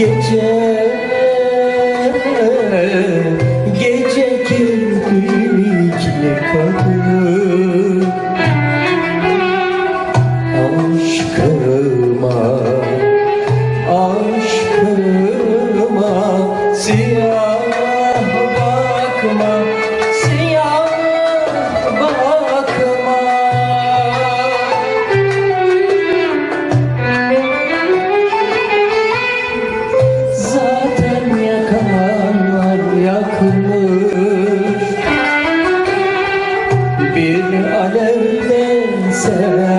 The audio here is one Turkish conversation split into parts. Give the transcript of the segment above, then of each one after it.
gece Gece kirpikli kadın Aşk bir alevdense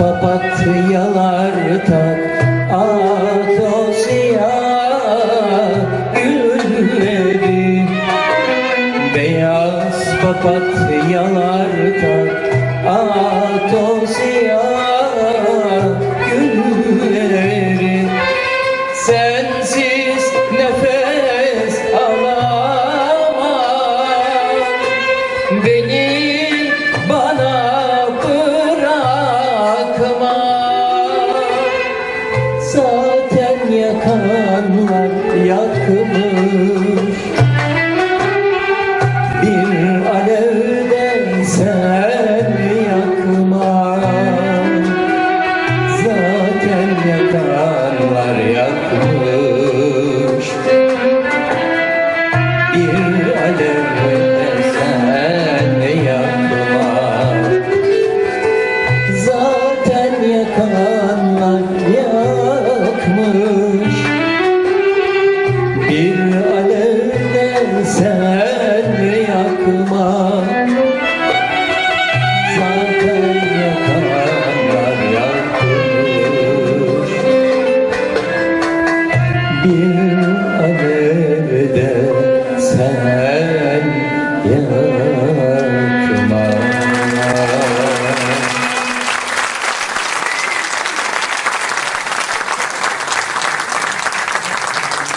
papatyalar tak Ah o siyah Beyaz papatyalar tak bir adet.